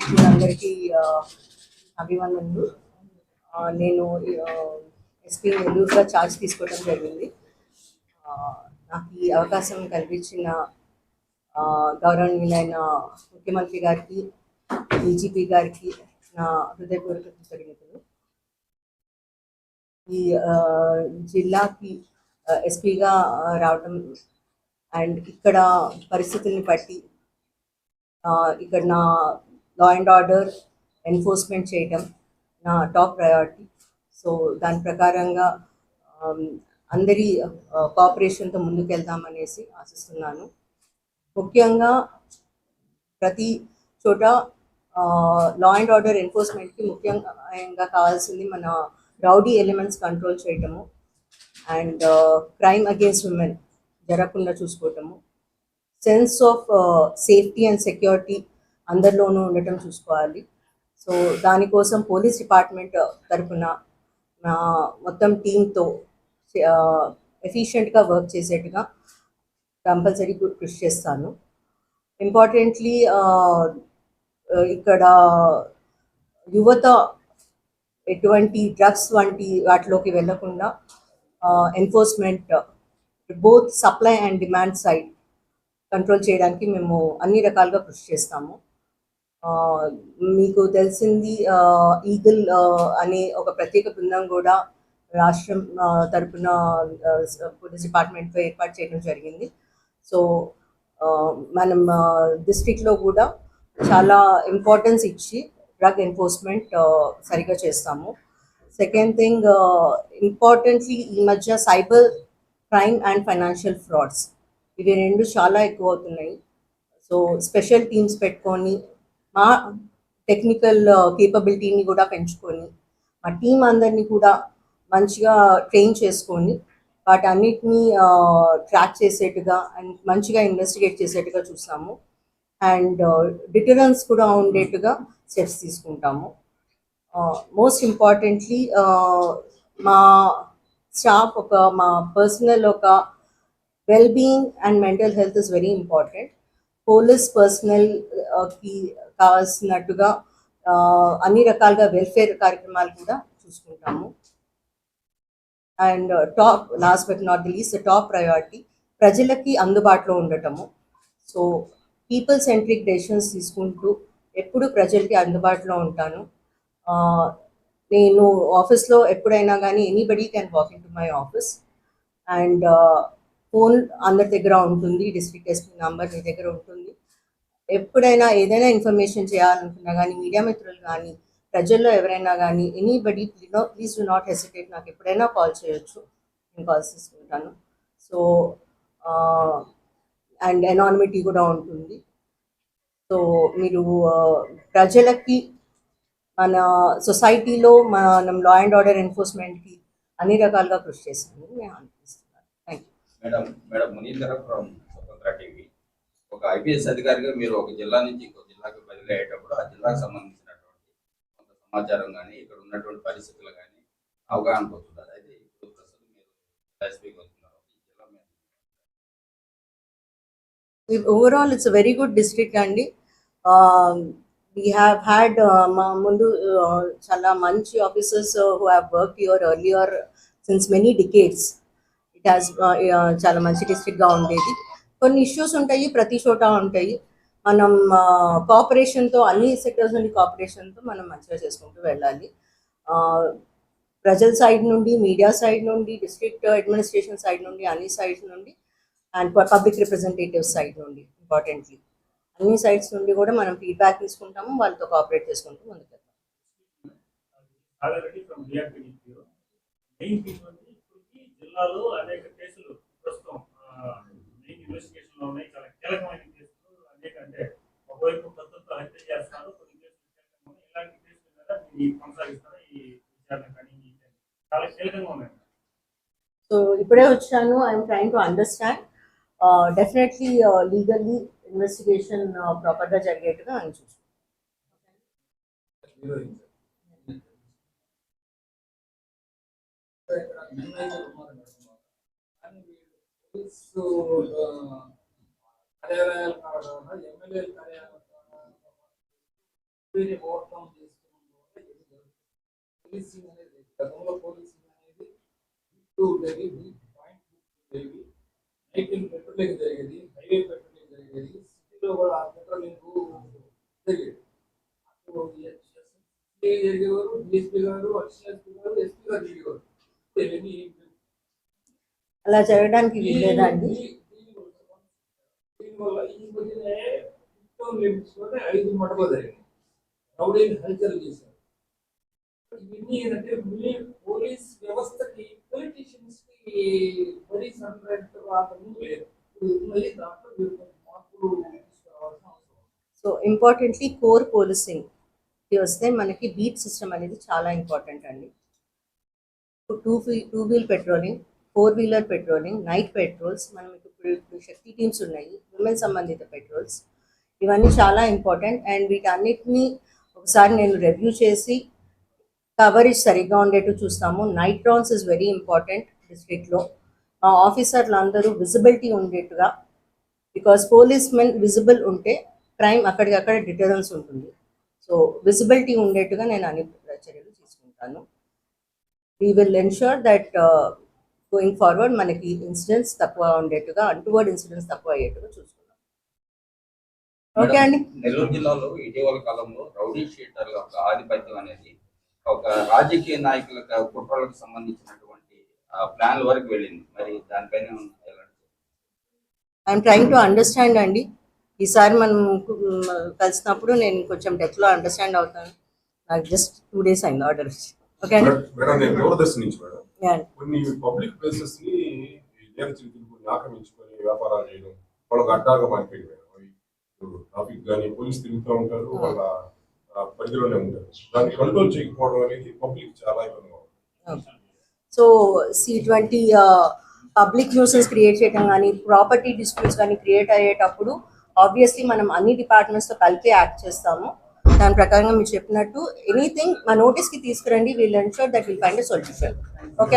ప్రేక్షకులందరికీ అభివందనలు నేను SP నెల్లూరుగా charge తీసుకోవడం జరిగింది. నాకు ఈ అవకాశం కల్పించిన గౌరవనీయులైన ముఖ్యమంత్రి గారికి డీజీపీ గారికి నా హృదయపూర్వక కృతజ్ఞతలు. ఈ జిల్లాకి ఎస్పీగా రావడం అండ్ ఇక్కడ పరిస్థితుల్ని బట్టి ఇక్కడ నా లా అండ్ ఆర్డర్ ఎన్ఫోర్స్మెంట్ చేయటం నా టాప్ ప్రయారిటీ. సో దాని ప్రకారంగా అందరి కోఆపరేషన్తో ముందుకెళ్దామనేసి ఆశిస్తున్నాను. ముఖ్యంగా ప్రతి చోట లా అండ్ ఆర్డర్ ఎన్ఫోర్స్మెంట్కి ముఖ్యంగా కావాల్సింది మన రౌడీ ఎలిమెంట్స్ కంట్రోల్ చేయటము అండ్ క్రైమ్ అగేన్స్ట్ ఉమెన్ జరగకుండా చూసుకోవటము. Sense of safety and security అందరిలోనూ ఉండటం చూసుకోవాలి. సో దానికోసం పోలీస్ డిపార్ట్మెంట్ తరఫున నా మొత్తం టీంతో ఎఫిషియెంట్గా వర్క్ చేసేట్టుగా కంపల్సరీ కృషి చేస్తాను. ఇంపార్టెంట్లీ ఇక్కడ యువత ఎటువంటి డ్రగ్స్ వంటి వాటిలోకి వెళ్ళకుండా enforcement both supply and demand side control చేయడానికి మేము అన్ని రకాలుగా కృషి చేస్తాము. మీకు తెలిసింది ఈగల్ అనే ఒక ప్రత్యేక బృందం కూడా రాష్ట్రం తరపున పోలీస్ డిపార్ట్మెంట్తో ఏర్పాటు చేయడం జరిగింది. సో మనం డిస్ట్రిక్ట్లో కూడా చాలా ఇంపార్టెన్స్ ఇచ్చి డ్రగ్ ఎన్ఫోర్స్మెంట్ సరిగా చేస్తాము. సెకండ్ థింగ్ ఇంపార్టెంట్లీ ఈ మధ్య cyber crime and financial frauds ఇవి రెండు చాలా ఎక్కువ అవుతున్నాయి. సో స్పెషల్ టీమ్స్ పెట్టుకొని మా టెక్నికల్ కేపబిలిటీని uh, కూడా పెంచుకొని మా టీం అందరినీ కూడా మంచిగా ట్రైన్ చేసుకొని వాటన్నిటిని ట్రాక్ uh, చేసేట్టుగా అండ్ మంచిగా ఇన్వెస్టిగేట్ చేసేట్టుగా చూస్తాము అండ్ డిటరెన్స్ కూడా ఉండేట్టుగా స్టెప్స్ తీసుకుంటాము. Uh, మోస్ట్ ఇంపార్టెంట్లీ మా స్టాఫ్ ఒక మా పర్సనల్ ఒక well being and mental health is very important police పర్సనల్కి కావాల్సినట్టుగా అన్ని రకాలుగా వెల్ఫేర్ కార్యక్రమాలు కూడా చూసుకుంటాము. And top last but not the least top priority ప్రజలకి అందుబాటులో ఉండటము. సో పీపుల్ సెంట్రిక్ డెసిషన్స్ తీసుకుంటూ ఎప్పుడు ప్రజలకి అందుబాటులో ఉంటాను. నేను ఆఫీస్లో ఎప్పుడైనా కానీ anybody can walk in to my office and phone అందరి దగ్గర ఉంటుంది డిస్ట్రిక్ట్ ఎస్పీ నంబర్ మీ దగ్గర ఉంటుంది. ఎప్పుడైనా ఏదైనా ఇన్ఫర్మేషన్ చేయాలనుకున్నా కానీ మీడియా మిత్రులు కానీ ప్రజల్లో ఎవరైనా కానీ anybody please do not hesitate నాకు ఎప్పుడైనా కాల్ చేయొచ్చు. నేను కాల్స్ తీసుకుంటాను సో అండ్ ఎనానిమిటీ కూడా ఉంటుంది. సో మీరు ప్రజలకి మన సొసైటీలో మనం లా అండ్ ఆర్డర్ ఎన్ఫోర్స్మెంట్కి అన్ని రకాలుగా కృషి చేస్తామని నేను అనిపిస్తున్నాను thank you madam madam from Swatantra TV. ఒక ఐపీఎస్ అధికారిగా మీరు ఒక జిల్లా నుంచి ఇంకో జిల్లాకు బదిలీ అయ్యేటప్పుడు ఆ జిల్లాకు సంబంధించినటువంటి కొంత సమాచారం కానీ ఇక్కడ ఉన్నటువంటి పరిస్థితులు కానీ అవగాహన పొందుతారు? అయితే ఇప్పుడు ప్రస్తుతం మీరు ఎస్పీకి వస్తున్నారు జిల్లా overall it's very good district అండి. వీ హ్యావ్ హ్యాడ్ మా ముందు uh, చాలా మంచి officers who have work your earlier since many decades it has uh, చాలా మంచి డిస్ట్రిక్ట్గా ఉండేది. కొన్ని ఇష్యూస్ ఉంటాయి ప్రతి చోట ఉంటాయి. మనం కోఆపరేషన్తో అన్ని సెక్టర్స్ నుండి కోఆపరేషన్తో మనం మంచిగా చేసుకుంటూ వెళ్ళాలి. ప్రజల సైడ్ నుండి మీడియా సైడ్ నుండి డిస్ట్రిక్ట్ అడ్మినిస్ట్రేషన్ సైడ్ నుండి అన్ని సైడ్స్ నుండి అండ్ పబ్లిక్ రిప్రజెంటేటివ్ సైడ్ నుండి ఇంపార్టెంట్లీ అన్ని సైడ్స్ నుండి కూడా మనం ఫీడ్బ్యాక్ తీసుకుంటాము వాళ్ళతో కోఆపరేట్ చేసుకుంటూ ముందుకు వెళ్తాం జిల్లాలో అనేక మెయిన్ ఇన్వెస్టిగేషన్లో ఉన్నాయి. చాలా కీలకమైన కేసులు. అనేక అంటే ఒకవైపు ప్రస్తుతం హత్య చేస్తున్నారు. కొన్ని కేసులు కీలకంగా ఉన్నాయి. ఇలాంటి కేసుల మీద మీరు కొనసాగిస్తారా? ఈ విచారణ కానీ ఈ చాలా కీలకంగా ఉన్నాయి. సో ఇప్పుడే వచ్చాను. I'm trying to understand definitely legally investigation ప్రాపర్గా జరిగేట్టుగా అని చూస్తాను పోలీసు కార్యాలయాల కారణంగా ఎమ్మెల్యే కార్యాలయాల వేరే ఓవర్కమ్ పోలీసింగ్ అనేది గతంలో పోలీసింగ్ అనేది టూ ఉండేది పాయింట్ ఉండేవి నైట్ పెట్రోలింగ్ జరిగేది హైవే పెట్రోలింగ్ జరిగేది సిటీలో కూడా పెట్రోలింగ్ జరిగేది. ఎస్పీ జరిగేవారు డిఎస్పీ గారు అడిషనల్ గారు ఎస్పీ గారు జరిగేవారు. ఇవన్నీ అలా జరగడానికి వీల్లేదా అండి ఐదు మడమ జరిగింది రౌడీని హల్చల్ చేశారు ఇవన్నీ ఏంటంటే పోలీస్ వ్యవస్థకి పొలిటీషియన్స్కి మరీ లేదు మళ్ళీ దాంట్లో మార్పులు తీసుకురావాల్సిన అవసరం సో ఇంపార్టెంట్లీ కోర్ పోలీసింగ్ వస్తే మనకి బీట్ సిస్టమ్ అనేది చాలా ఇంపార్టెంట్ అండి two two wheel patrolling four wheeler patrolling night patrols మనం ఇప్పుడు ఇప్పుడు శక్తి టీమ్స్ ఉన్నాయి ఉమెన్ సంబంధిత పెట్రోల్స్. ఇవన్నీ చాలా ఇంపార్టెంట్ అండ్ వీటన్నిటిని ఒకసారి నేను రివ్యూ చేసి కవరేజ్ సరిగ్గా ఉండేట్టు చూస్తాము. Night rounds is very important డిస్ట్రిక్ట్లో మా ఆఫీసర్లు అందరూ విజిబిలిటీ ఉండేట్టుగా బికాస్ పోలీస్ మెన్ విజిబుల్ ఉంటే క్రైమ్ అక్కడికక్కడ డిటరెన్స్ ఉంటుంది. సో విజిబిలిటీ ఉండేట్టుగా నేను అన్ని చర్యలు తీసుకుంటాను. We will ensure that going forward మనకి ఇన్సిడెంట్స్ తక్కువ ఉండేట్టుగా అంటువర్డ్ ఇన్సిడెంట్స్ తక్కువ అయ్యేట్టుగా చూసుకుందాం. ఓకే అండి. నెల్లూరు జిల్లాలో ఇటీవల కాలంలో రౌడీ షీటర్ల యొక్క ఆధిపత్యం అనేది ఒక రాజకీయ నాయకుల కుట్రలకు సంబంధించినటువంటి ప్లాన్ వరకు వెళ్ళింది. మరి దానిపైన ఐఎమ్ ట్రైంగ్ టు అండర్స్టాండ్ అండి. ఈసారి మనం కలిసినప్పుడు నేను కొంచెం డెప్త్లో అండర్స్టాండ్ అవుతాను. నాకు జస్ట్ టూ డేస్ అయింది ఆర్డర్ వచ్చి. ఓకే అండి? కొన్ని పబ్లిక్ ప్లేసెస్ని ఆక్రమించుకొని వ్యాపారాలు చేయడం వాళ్ళకి అడ్డాగా మారిపోయింది ట్రాఫిక్ కానీ పోలీస్ తిరుగుతూ ఉంటారు వాళ్ళ పరిధిలోనే ఉంటారు. దాన్ని కంట్రోల్ చేయకపోవడం అనేది పబ్లిక్ చాలా ఇబ్బందిగా ఉంది. So C twenty public nuisance create చేయడం కానీ ప్రాపర్టీ డిస్ప్యూట్స్ కానీ క్రియేట్ అయ్యేటప్పుడు ఆబ్వియస్లీ మనం అన్ని డిపార్ట్మెంట్స్తో కలిపి యాక్ట్ చేస్తాము. దాని ప్రకారంగా మీరు చెప్పినట్టు ఎనీథింగ్ మా నోటీస్కి తీసుకురండి we'll ensure that will find a solution okay